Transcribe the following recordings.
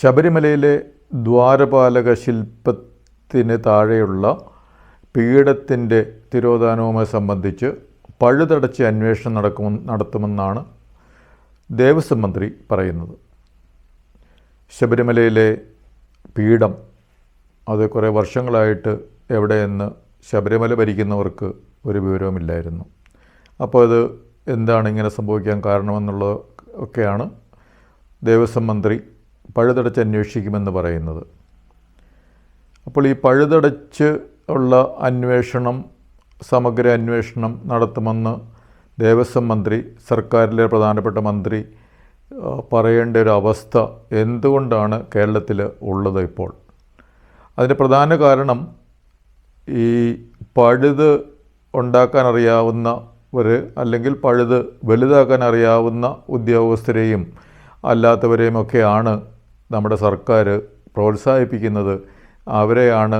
ശബരിമലയിലെ ദ്വാരപാലക ശില്പത്തിന് താഴെയുള്ള പീഠത്തിന്റെ തിരോധാനവുമായി സംബന്ധിച്ച് പഴുതടച്ച് അന്വേഷണം നടക്കും നടത്തുമെന്നാണ് ദേവസ്വം മന്ത്രി പറയുന്നത്. ശബരിമലയിലെ പീഠം അത് കുറേ വർഷങ്ങളായിട്ട് എവിടെയെന്ന് ശബരിമല ഭരിക്കുന്നവർക്ക് ഒരു വിവരവുമില്ലായിരുന്നു. അപ്പോൾ അത് എന്താണ് ഇങ്ങനെ സംഭവിക്കാൻ കാരണമെന്നുള്ളത് ഒക്കെയാണ് ദേവസ്വം മന്ത്രി പഴുതടച്ച് അന്വേഷിക്കുമെന്ന് പറയുന്നത്. അപ്പോൾ ഈ പഴുതടച്ച് ഉള്ള അന്വേഷണം സമഗ്ര അന്വേഷണം നടത്തുമെന്ന് ദേവസ്വം മന്ത്രി സർക്കാരിലെ പ്രധാനപ്പെട്ട മന്ത്രി പറയേണ്ട ഒരു അവസ്ഥ എന്തുകൊണ്ടാണ് കേരളത്തിൽ ഉള്ളത് ഇപ്പോൾ? അതിന്റെ പ്രധാന കാരണം ഈ പഴുത് ഉണ്ടാക്കാൻ അറിയാവുന്നവർ അല്ലെങ്കിൽ പഴുത് വലുതാക്കാൻ അറിയാവുന്ന ഉദ്യോഗസ്ഥരെയും അല്ലാത്തവരെയും ഒക്കെയാണ് നമ്മുടെ സർക്കാർ പ്രോത്സാഹിപ്പിക്കുന്നത് അവരെയാണ്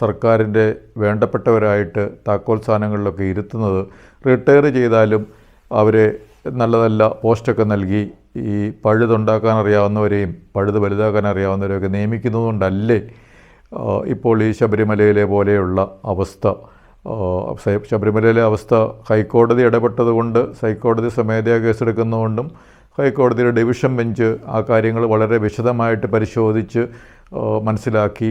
സർക്കാരിന്റെ വേണ്ടപ്പെട്ടവരായിട്ട് താക്കോൽ സ്ഥാനങ്ങളിലൊക്കെ ഇരുത്തുന്നത്. റിട്ടയർ ചെയ്താലും അവരെ നല്ല നല്ല പോസ്റ്റൊക്കെ നൽകി ഈ പഴുതുണ്ടാക്കാൻ അറിയാവുന്നവരെയും പഴുത് വലുതാക്കാൻ അറിയാവുന്നവരെയൊക്കെ നിയമിക്കുന്നതുകൊണ്ടല്ലേ ഇപ്പോൾ ഈ ശബരിമലയിലെ പോലെയുള്ള അവസ്ഥ. ശബരിമലയിലെ അവസ്ഥ ഹൈക്കോടതി ഇടപെട്ടതുകൊണ്ട് ഹൈക്കോടതി സ്വമേധയാ കേസെടുക്കുന്നതുകൊണ്ടും ഹൈക്കോടതിയുടെ ഡിവിഷൻ ബെഞ്ച് ആ കാര്യങ്ങൾ വളരെ വിശദമായിട്ട് പരിശോധിച്ച് മനസ്സിലാക്കി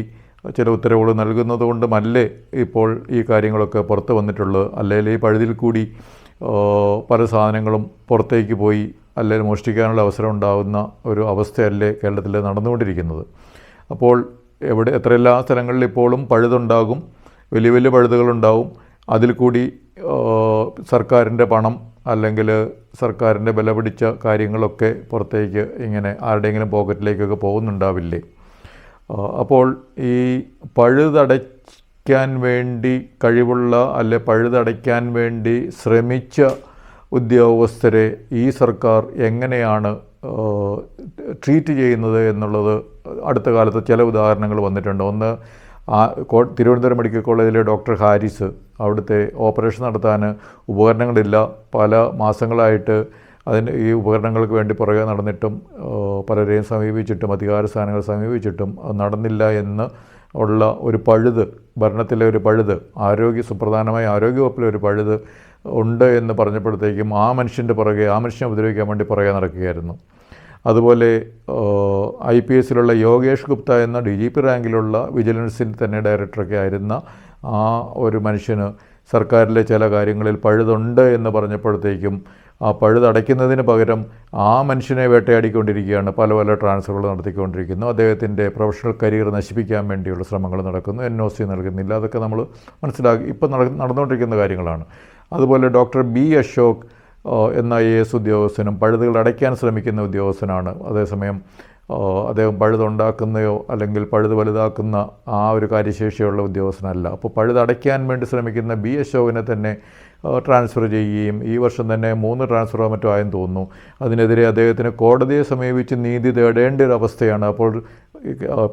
ചില ഉത്തരവുകൾ നൽകുന്നതുകൊണ്ടുമല്ലേ ഇപ്പോൾ ഈ കാര്യങ്ങളൊക്കെ പുറത്ത് വന്നിട്ടുള്ളത്? അല്ലെങ്കിൽ ഈ പഴുതിൽ കൂടി പല സാധനങ്ങളും പുറത്തേക്ക് പോയി അല്ലെങ്കിൽ മോഷ്ടിക്കാനുള്ള അവസരം ഉണ്ടാകുന്ന ഒരു അവസ്ഥയല്ലേ കേരളത്തിൽ നടന്നുകൊണ്ടിരിക്കുന്നത്? അപ്പോൾ എവിടെ എത്രയെല്ലാ സ്ഥലങ്ങളിൽ ഇപ്പോഴും പഴുതുണ്ടാകും വലിയ വലിയ പഴുതുകളുണ്ടാവും അതിൽ കൂടി സർക്കാരിന്റെ പണം അല്ലെങ്കിൽ സർക്കാരിന്റെ വില പിടിച്ച കാര്യങ്ങളൊക്കെ പുറത്തേക്ക് ഇങ്ങനെ ആരുടെയെങ്കിലും പോക്കറ്റിലേക്കൊക്കെ പോകുന്നുണ്ടാവില്ലേ? അപ്പോൾ ഈ പഴുതടയ്ക്കാൻ വേണ്ടി കഴിവുള്ള അല്ലെ പഴുതടയ്ക്കാൻ വേണ്ടി ശ്രമിച്ച ഉദ്യോഗസ്ഥരെ ഈ സർക്കാർ എങ്ങനെയാണ് ട്രീറ്റ് ചെയ്യുന്നത് എന്നുള്ളത് അടുത്ത കാലത്ത് ചില ഉദാഹരണങ്ങൾ വന്നിട്ടുണ്ട്. ഒന്ന് ആ തിരുവനന്തപുരം മെഡിക്കൽ കോളേജിലെ ഡോക്ടർ ഹാരിസ് അവിടുത്തെ ഓപ്പറേഷൻ നടത്താൻ ഉപകരണങ്ങളില്ല. പല മാസങ്ങളായിട്ട് അതിന് ഈ ഉപകരണങ്ങൾക്ക് വേണ്ടി പുറകെ നടന്നിട്ടും പലരെയും സമീപിച്ചിട്ടും അധികാര സ്ഥാനങ്ങൾ സമീപിച്ചിട്ടും നടന്നില്ല എന്ന് ഉള്ള ഒരു പഴുത് ഭരണത്തിലെ ഒരു പഴുത് ആരോഗ്യ സുപ്രധാനമായ ആരോഗ്യവകുപ്പിലെ ഒരു പഴുത് ഉണ്ട് എന്ന് പറഞ്ഞപ്പോഴത്തേക്കും ആ മനുഷ്യന്റെ പുറകെ ആ മനുഷ്യനെ ഉപദ്രവിക്കാൻ വേണ്ടി പുറകെ നടക്കുകയായിരുന്നു. അതുപോലെ ഐ പി എസിലുള്ള യോഗേഷ് ഗുപ്ത എന്ന ഡി ജി പി റാങ്കിലുള്ള വിജിലൻസിൽ തന്നെ ഡയറക്ടറൊക്കെ ആയിരുന്ന ആ ഒരു മനുഷ്യന് സർക്കാരിലെ ചില കാര്യങ്ങളിൽ പഴുതുണ്ട് എന്ന് പറഞ്ഞപ്പോഴത്തേക്കും ആ പഴുതടയ്ക്കുന്നതിന് പകരം ആ മനുഷ്യനെ വേട്ടയാടിക്കൊണ്ടിരിക്കുകയാണ്. പല പല ട്രാൻസ്ഫറുകൾ നടത്തിക്കൊണ്ടിരിക്കുന്നു. അദ്ദേഹത്തിന്റെ പ്രൊഫഷണൽ കരിയർ നശിപ്പിക്കാൻ വേണ്ടിയുള്ള ശ്രമങ്ങൾ നടക്കുന്നു. എൻ ഒ സി നൽകുന്നില്ല. അതൊക്കെ നമ്മൾ മനസ്സിലാക്കി ഇപ്പം നട നടന്നുകൊണ്ടിരിക്കുന്ന കാര്യങ്ങളാണ്. അതുപോലെ ഡോക്ടർ ബി അശോക് എന്ന ഐ എസ് ഉദ്യോഗസ്ഥനും പഴുതുകൾ അടയ്ക്കാൻ ശ്രമിക്കുന്ന ഉദ്യോഗസ്ഥനാണ്. അതേസമയം അദ്ദേഹം പഴുതുണ്ടാക്കുന്നയോ അല്ലെങ്കിൽ പഴുത് വലുതാക്കുന്ന ആ ഒരു കാര്യശേഷിയുള്ള ഉദ്യോഗസ്ഥനല്ല. അപ്പോൾ പഴുതടയ്ക്കാൻ വേണ്ടി ശ്രമിക്കുന്ന ബി അശോകനെ തന്നെ ട്രാൻസ്ഫർ ചെയ്യുകയും ഈ വർഷം തന്നെ മൂന്ന് ട്രാൻസ്ഫറോ മറ്റോ ആയെന്ന് തോന്നുന്നു. അതിനെതിരെ അദ്ദേഹത്തിന് കോടതിയെ സമീപിച്ച് നീതി തേടേണ്ട ഒരു അവസ്ഥയാണ്. അപ്പോൾ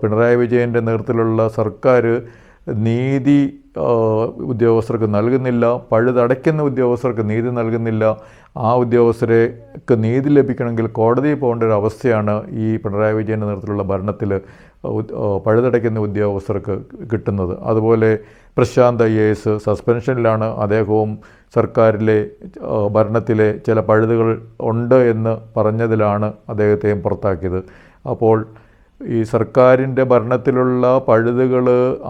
പിണറായി വിജയന്റെ നേതൃത്വത്തിലുള്ള സർക്കാർ നീതി ഉദ്യോഗസ്ഥർക്ക് നൽകുന്നില്ല പഴുതടയ്ക്കുന്ന ഉദ്യോഗസ്ഥർക്ക് നീതി നൽകുന്നില്ല. ആ ഉദ്യോഗസ്ഥരെക്ക് നീതി ലഭിക്കണമെങ്കിൽ കോടതിയിൽ പോകേണ്ട ഒരു അവസ്ഥയാണ് ഈ പിണറായി വിജയന്റെ നേതൃത്വത്തിലുള്ള ഭരണത്തിൽ പഴുതടയ്ക്കുന്ന ഉദ്യോഗസ്ഥർക്ക് കിട്ടുന്നത്. അതുപോലെ പ്രശാന്ത് ഐ എസ് സസ്പെൻഷനിലാണ് അദ്ദേഹവും സർക്കാരിലെ ഭരണത്തിലെ ചില പഴുതുകൾ ഉണ്ട് എന്ന് പറഞ്ഞതിലാണ് അദ്ദേഹത്തെയും പുറത്താക്കിയത്. അപ്പോൾ ഈ സർക്കാരിന്റെ ഭരണത്തിലുള്ള പഴുതുകൾ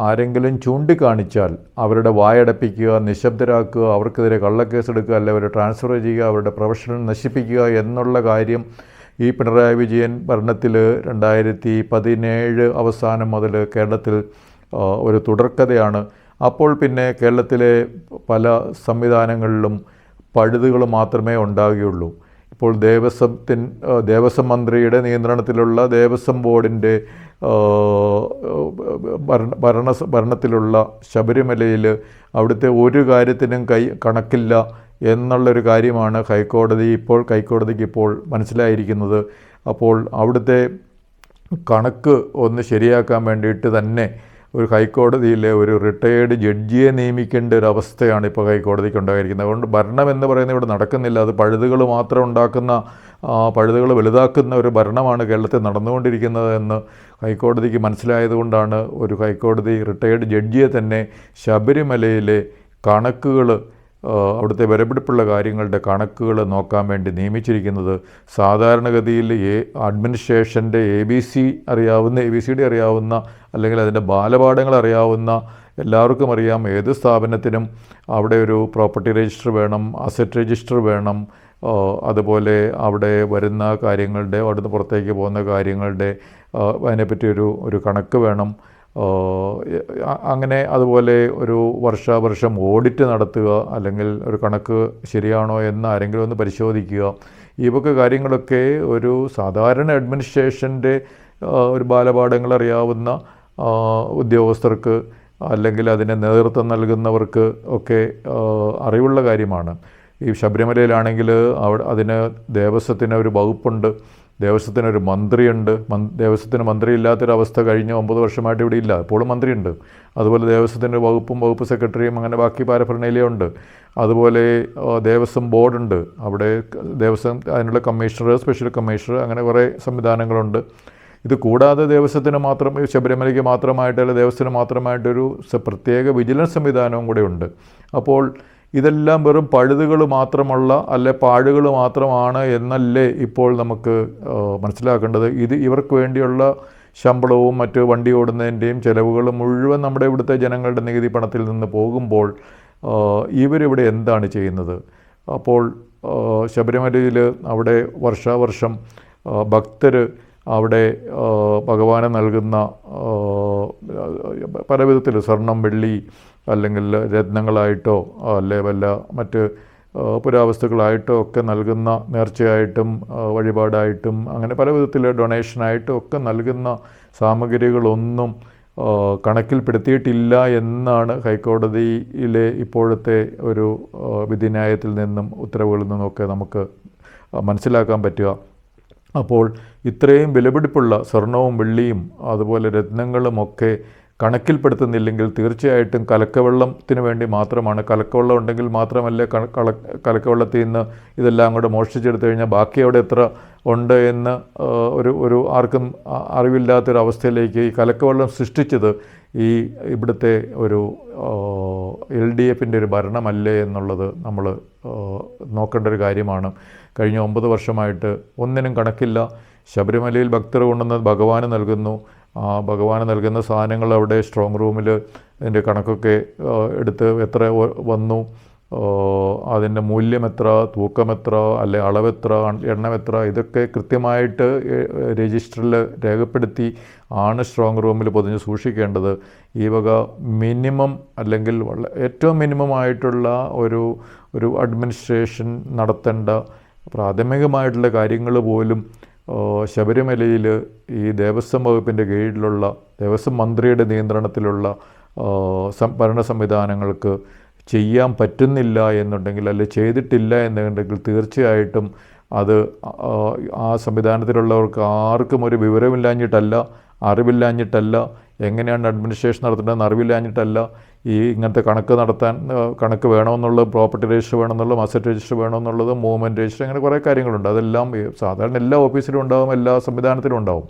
ആരെങ്കിലും ചൂണ്ടിക്കാണിച്ചാൽ അവരുടെ വായടപ്പിക്കുക നിശബ്ദരാക്കുക അവർക്കെതിരെ കള്ളക്കേസെടുക്കുക അല്ലെ അവരെ ട്രാൻസ്ഫർ ചെയ്യുക അവരുടെ പ്രൊഫഷണൽ നശിപ്പിക്കുക എന്നുള്ള കാര്യം ഈ പിണറായി വിജയൻ ഭരണത്തിൽ രണ്ടായിരത്തി പതിനേഴ് അവസാനം മുതൽ കേരളത്തിൽ ഒരു തുടർക്കഥയാണ്. അപ്പോൾ പിന്നെ കേരളത്തിലെ പല സംവിധാനങ്ങളിലും പഴുതുകൾ മാത്രമേ ഉണ്ടാകുകയുള്ളൂ. ഇപ്പോൾ ദേവസ്വത്തിൻ ദേവസ്വം മന്ത്രിയുടെ നിയന്ത്രണത്തിലുള്ള ദേവസ്വം ബോർഡിന്റെ ഭരണ ഭരണ ഭരണത്തിലുള്ള ശബരിമലയിൽ അവിടുത്തെ ഒരു കാര്യത്തിനും കൈ കണക്കില്ല എന്നുള്ളൊരു കാര്യമാണ് ഹൈക്കോടതി ഇപ്പോൾ ഹൈക്കോടതിക്ക് ഇപ്പോൾ മനസ്സിലായിരിക്കുന്നത്. അപ്പോൾ അവിടുത്തെ കണക്ക് ഒന്ന് ശരിയാക്കാൻ വേണ്ടിയിട്ട് തന്നെ ഒരു ഹൈക്കോടതിയിലെ ഒരു റിട്ടയേർഡ് ജഡ്ജിയെ നിയമിക്കേണ്ട ഒരു അവസ്ഥയാണ് ഇപ്പോൾ ഹൈക്കോടതിക്ക് ഉണ്ടായിരിക്കുന്നത്. അതുകൊണ്ട് ഭരണം എന്ന് പറയുന്നത് ഇവിടെ നടക്കുന്നില്ല. അത് പഴുതുകൾ മാത്രം ഉണ്ടാക്കുന്ന പഴുതുകൾ വലുതാക്കുന്ന ഒരു ഭരണമാണ് കേരളത്തിൽ നടന്നുകൊണ്ടിരിക്കുന്നത് എന്ന് ഹൈക്കോടതിക്ക് മനസ്സിലായതുകൊണ്ടാണ് ഒരു ഹൈക്കോടതി റിട്ടയേർഡ് ജഡ്ജിയെ തന്നെ ശബരിമലയിലെ കണക്കുകൾ അവിടുത്തെ വിലപിടിപ്പുള്ള കാര്യങ്ങളുടെ കണക്കുകൾ നോക്കാൻ വേണ്ടി നിയമിച്ചിരിക്കുന്നത് സാധാരണഗതിയിൽ എ അഡ്മിനിസ്ട്രേഷന്റെ എ ബി സി അറിയാവുന്ന എ ബി സി ഡി അറിയാവുന്ന അല്ലെങ്കിൽ അതിന്റെ ബാലപാഠങ്ങൾ അറിയാവുന്ന എല്ലാവർക്കും അറിയാം ഏത് സ്ഥാപനത്തിനും അവിടെ ഒരു പ്രോപ്പർട്ടി രജിസ്റ്റർ വേണം അസറ്റ് രജിസ്റ്റർ വേണം അതുപോലെ അവിടെ വരുന്ന കാര്യങ്ങളുടെ അവിടുന്ന് പുറത്തേക്ക് പോകുന്ന കാര്യങ്ങളുടെ അതിനെപ്പറ്റി ഒരു ഒരു കണക്ക് വേണം. അങ്ങനെ അതുപോലെ ഒരു വർഷാവർഷം ഓഡിറ്റ് നടത്തുക അല്ലെങ്കിൽ ഒരു കണക്ക് ശരിയാണോ എന്ന് ആരെങ്കിലും ഒന്ന് പരിശോധിക്കുക. ഈ വക കാര്യങ്ങളൊക്കെ ഒരു സാധാരണ അഡ്മിനിസ്ട്രേഷന്റെ ഒരു ബാലപാഠങ്ങൾ അറിയാവുന്ന ഉദ്യോഗസ്ഥർക്ക് അല്ലെങ്കിൽ അതിനെ നേതൃത്വം നൽകുന്നവർക്ക് ഒക്കെ അറിവുള്ള കാര്യമാണ്. ഈ ശബരിമലയിലാണെങ്കിൽ അവിടെ അതിന് ദേവസ്വത്തിന് ഒരു വകുപ്പുണ്ട്. ദേവസ്വത്തിന് ഒരു മന്ത്രിയുണ്ട്. മന് ദേവസ്വത്തിന് മന്ത്രിയില്ലാത്തൊരവസ്ഥ കഴിഞ്ഞ ഒമ്പത് വർഷമായിട്ട് ഇവിടെ ഇല്ല. ഇപ്പോഴും മന്ത്രിയുണ്ട്. അതുപോലെ ദേവസ്വത്തിന്റെ വകുപ്പും വകുപ്പ് സെക്രട്ടറിയും അങ്ങനെ ബാക്കി പാരഫർണയിലുണ്ട് അതുപോലെ ആ, ദേവസ്വം ബോർഡുണ്ട്. അവിടെ ദേവസ്വം അതിനുള്ള കമ്മീഷണർ സ്പെഷ്യൽ കമ്മീഷണർ അങ്ങനെ കുറേ സംവിധാനങ്ങളുണ്ട്. ഇത് കൂടാതെ ദേവസ്വത്തിന് മാത്രം ശബരിമലയ്ക്ക് മാത്രമായിട്ട് അല്ലെങ്കിൽ ദേവസ്വത്തിന് മാത്രമായിട്ടൊരു പ്രത്യേക വിജിലൻസ് സംവിധാനവും കൂടെ ഉണ്ട്. അപ്പോൾ ഇതെല്ലാം വെറും പഴുതുകൾ മാത്രമുള്ള അല്ലെ പാഴുകൾ മാത്രമാണ് എന്നല്ലേ ഇപ്പോൾ നമുക്ക് മനസ്സിലാക്കേണ്ടത്. ഇത് ഇവർക്ക് വേണ്ടിയുള്ള ശമ്പളവും മറ്റ് വണ്ടി ഓടുന്നതിന്റെയും ചിലവുകളും മുഴുവൻ നമ്മുടെ ഇവിടുത്തെ ജനങ്ങളുടെ നികുതി പണത്തിൽ നിന്ന് പോകുമ്പോൾ ഇവരിവിടെ എന്താണ് ചെയ്യുന്നത്? അപ്പോൾ ശബരിമലയിൽ അവിടെ വർഷാവർഷം ഭക്തർ അവിടെ ഭഗവാന് നൽകുന്ന പല വിധത്തിൽ സ്വർണം വെള്ളി അല്ലെങ്കിൽ രത്നങ്ങളായിട്ടോ അല്ലെ വല്ല മറ്റ് പുരാവസ്തുക്കളായിട്ടോ ഒക്കെ നൽകുന്ന നേർച്ചയായിട്ടും വഴിപാടായിട്ടും അങ്ങനെ പല വിധത്തിൽ ഡൊണേഷനായിട്ടും ഒക്കെ നൽകുന്ന സാമഗ്രികളൊന്നും കണക്കിൽപ്പെടുത്തിയിട്ടില്ല എന്നാണ് ഹൈക്കോടതിയിലെ ഇപ്പോഴത്തെ ഒരു വിധിന്യായത്തിൽ നിന്നും ഉത്തരവുകളിൽ നിന്നൊക്കെ നമുക്ക് മനസ്സിലാക്കാൻ പറ്റുക. അപ്പോൾ ഇത്രയും വിലപിടിപ്പുള്ള സ്വർണവും വെള്ളിയും അതുപോലെ രത്നങ്ങളുമൊക്കെ കണക്കിൽപ്പെടുത്തുന്നില്ലെങ്കിൽ തീർച്ചയായിട്ടും കലക്കവെള്ളത്തിന് വേണ്ടി മാത്രമാണ്. കലക്കവെള്ളം ഉണ്ടെങ്കിൽ മാത്രമല്ലേ കലക്കവെള്ളത്തിൽ നിന്ന് ഇതെല്ലാം കൂടെ മോഷ്ടിച്ചെടുത്തു കഴിഞ്ഞാൽ ബാക്കി അവിടെ എത്ര ഉണ്ട് എന്ന് ഒരു ഒരു ആർക്കും അറിവില്ലാത്തൊരവസ്ഥയിലേക്ക് ഈ കലക്കവെള്ളം സൃഷ്ടിച്ചത് ഈ ഇവിടുത്തെ ഒരു എൽ ഡി എഫിന്റെ ഒരു ഭരണമല്ലേ എന്നുള്ളത് നമ്മൾ നോക്കേണ്ട ഒരു കാര്യമാണ്. കഴിഞ്ഞ ഒമ്പത് വർഷമായിട്ട് ഒന്നിനും കണക്കില്ല. ശബരിമലയിൽ ഭക്തർ കൊണ്ടുവന്ന് ഭഗവാന് നൽകുന്നു. ആ ഭഗവാന് നൽകുന്ന സാധനങ്ങൾ അവിടെ സ്ട്രോങ് റൂമിൽ അതിന്റെ കണക്കൊക്കെ എടുത്ത് എത്ര വന്നു അതിന്റെ മൂല്യം എത്ര തൂക്കം എത്ര അല്ലെ അളവെത്ര എണ്ണം എത്ര ഇതൊക്കെ കൃത്യമായിട്ട് രജിസ്റ്ററിൽ രേഖപ്പെടുത്തി ആണ് സ്ട്രോങ് റൂമിൽ പൊതിഞ്ഞ് സൂക്ഷിക്കേണ്ടത്. ഈ വക മിനിമം അല്ലെങ്കിൽ ഏറ്റവും മിനിമം ആയിട്ടുള്ള ഒരു ഒരു അഡ്മിനിസ്ട്രേഷൻ നടത്തേണ്ട പ്രാഥമികമായിട്ടുള്ള കാര്യങ്ങൾ പോലും ശബരിമലയിൽ ഈ ദേവസ്വം വകുപ്പിന്റെ കീഴിലുള്ള ദേവസ്വം മന്ത്രിയുടെ നിയന്ത്രണത്തിലുള്ള ഭരണ സംവിധാനങ്ങൾക്ക് ചെയ്യാൻ പറ്റുന്നില്ല എന്നുണ്ടെങ്കിൽ അല്ലെ ചെയ്തിട്ടില്ല എന്നുണ്ടെങ്കിൽ തീർച്ചയായിട്ടും അത് ആ സംവിധാനത്തിലുള്ളവർക്ക് ആർക്കും ഒരു വിവരമില്ലാഞ്ഞിട്ടല്ല അറിവില്ലാഞ്ഞിട്ടല്ല എങ്ങനെയാണ് അഡ്മിനിസ്ട്രേഷൻ നടത്തേണ്ടതെന്ന് അറിവില്ലാഞ്ഞിട്ടല്ല ഈ ഇങ്ങനത്തെ കണക്ക് നടത്താൻ കണക്ക് വേണമെന്നുള്ളത് പ്രോപ്പർട്ടി രജിസ്റ്റർ വേണമെന്നുള്ളത് അസറ്റ് രജിസ്റ്റർ വേണമെന്നുള്ളത് മൂവ്മെന്റ് രജിസ്റ്റർ അങ്ങനെ കുറേ കാര്യങ്ങളുണ്ട്. അതെല്ലാം സാധാരണ എല്ലാ ഓഫീസിലും ഉണ്ടാവും എല്ലാ സംവിധാനത്തിലും ഉണ്ടാവും.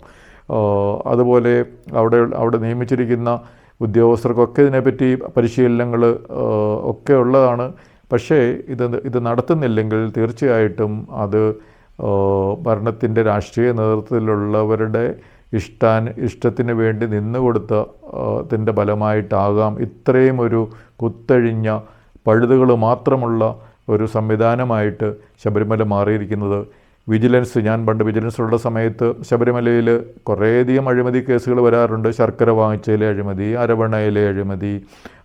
അതുപോലെ അവിടെ അവിടെ നിയമിച്ചിരിക്കുന്ന ഉദ്യോഗസ്ഥർക്കൊക്കെ ഇതിനെപ്പറ്റി പരിശീലനങ്ങൾ ഒക്കെ ഉള്ളതാണ്. പക്ഷേ ഇത് ഇത് നടത്തുന്നില്ലെങ്കിൽ തീർച്ചയായിട്ടും അത് ഭരണത്തിന്റെ രാഷ്ട്രീയ നേതൃത്വത്തിലുള്ളവരുടെ ഇഷ്ടാൻ ഇഷ്ടത്തിന് വേണ്ടി നിന്നുകൊടുത്ത ത്തിന്റെ ഫലമായിട്ടാകാം ഇത്രയും ഒരു കുത്തഴിഞ്ഞ പഴുതുകൾ മാത്രമുള്ള ഒരു സംവിധാനമായിട്ട് ശബരിമല മാറിയിരിക്കുന്നത്. വിജിലൻസ് ഞാൻ പണ്ട് വിജിലൻസിലുള്ള സമയത്ത് ശബരിമലയിൽ കുറേയധികം അഴിമതി കേസുകൾ വരാറുണ്ട്. ശർക്കര വാങ്ങിച്ചതിലെ അഴിമതി അരവണയിലെ അഴിമതി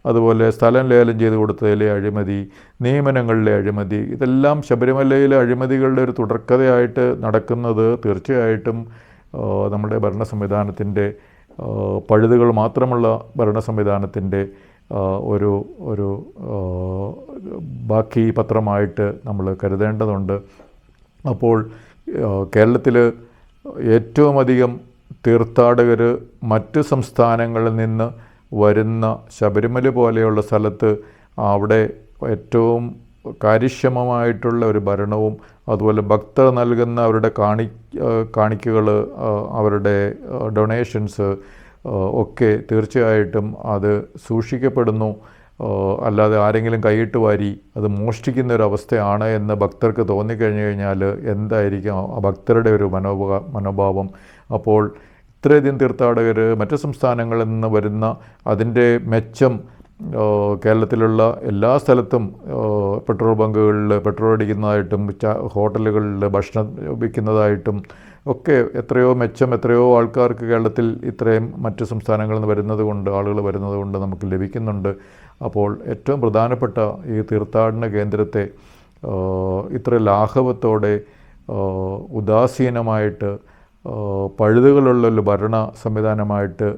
അതുപോലെ സ്ഥലം ലേലം ചെയ്ത് കൊടുത്തതിലെ അഴിമതി നിയമനങ്ങളിലെ അഴിമതി ഇതെല്ലാം ശബരിമലയിലെ അഴിമതികളുടെ ഒരു തുടർക്കഥയായിട്ട് നടക്കുന്നത് തീർച്ചയായിട്ടും നമ്മുടെ ഭരണ സംവിധാനത്തിന്റെ പഴുതുകൾ മാത്രമുള്ള ഭരണ സംവിധാനത്തിന്റെ ഒരു ഒരു ബാക്കി പത്രമായിട്ട് നമ്മൾ കരുതേണ്ടതുണ്ട്. അപ്പോൾ കേരളത്തിൽ ഏറ്റവും അധികം തീർത്ഥാടകർ മറ്റ് സംസ്ഥാനങ്ങളിൽ നിന്ന് വരുന്ന ശബരിമല പോലെയുള്ള സ്ഥലത്ത് അവിടെ ഏറ്റവും കാര്യക്ഷമമായിട്ടുള്ള ഒരു ഭരണവും അതുപോലെ ഭക്തർ നൽകുന്ന അവരുടെ കാണി കാണിക്കകൾ അവരുടെ ഡൊണേഷൻസ് ഒക്കെ തീർച്ചയായിട്ടും അത് സൂക്ഷിക്കപ്പെടുന്നു. അല്ലാതെ ആരെങ്കിലും കൈയിട്ട് വാരി അത് മോഷ്ടിക്കുന്ന ഒരു അവസ്ഥയാണ് എന്ന് ഭക്തർക്ക് തോന്നിക്കഴിഞ്ഞു കഴിഞ്ഞാൽ എന്തായിരിക്കും ആ ഭക്തരുടെ ഒരു മനോഭാ മനോഭാവം? അപ്പോൾ ഇത്രയധികം തീർത്ഥാടകർ മറ്റ് സംസ്ഥാനങ്ങളിൽ നിന്ന് വരുന്ന അതിന്റെ മെച്ചം കേരളത്തിലുള്ള എല്ലാ സ്ഥലത്തും പെട്രോൾ ബങ്കുകളിൽ പെട്രോൾ അടിക്കുന്നതായിട്ടും ഹോട്ടലുകളിൽ ഭക്ഷണം വിൽക്കുന്നതായിട്ടും ഒക്കെ എത്രയോ മെച്ചം എത്രയോ ആൾക്കാർക്ക് കേരളത്തിൽ ഇത്രയും മറ്റ് സംസ്ഥാനങ്ങളിൽ നിന്ന് വരുന്നത് കൊണ്ട് ആളുകൾ വരുന്നത് കൊണ്ട് നമുക്ക് ലഭിക്കുന്നുണ്ട്. അപ്പോൾ ഏറ്റവും പ്രധാനപ്പെട്ട ഈ തീർത്ഥാടന കേന്ദ്രത്തെ ഇത്ര ലാഘവത്തോടെ ഉദാസീനമായിട്ട് പഴുതുകളുള്ള പഴുതുകളുള്ളൊരു ഭരണ സംവിധാനമായിട്ട്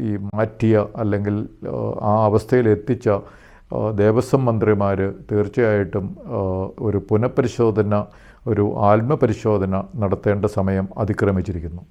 ഈ മാറ്റിയ അല്ലെങ്കിൽ ആ, അവസ്ഥയിൽ എത്തിച്ച ദേവസ്വം മന്ത്രിമാർ തീർച്ചയായിട്ടും ഒരു പുനഃപരിശോധന ഒരു ആത്മപരിശോധന നടത്തേണ്ട സമയം അതിക്രമിച്ചിരിക്കുന്നു.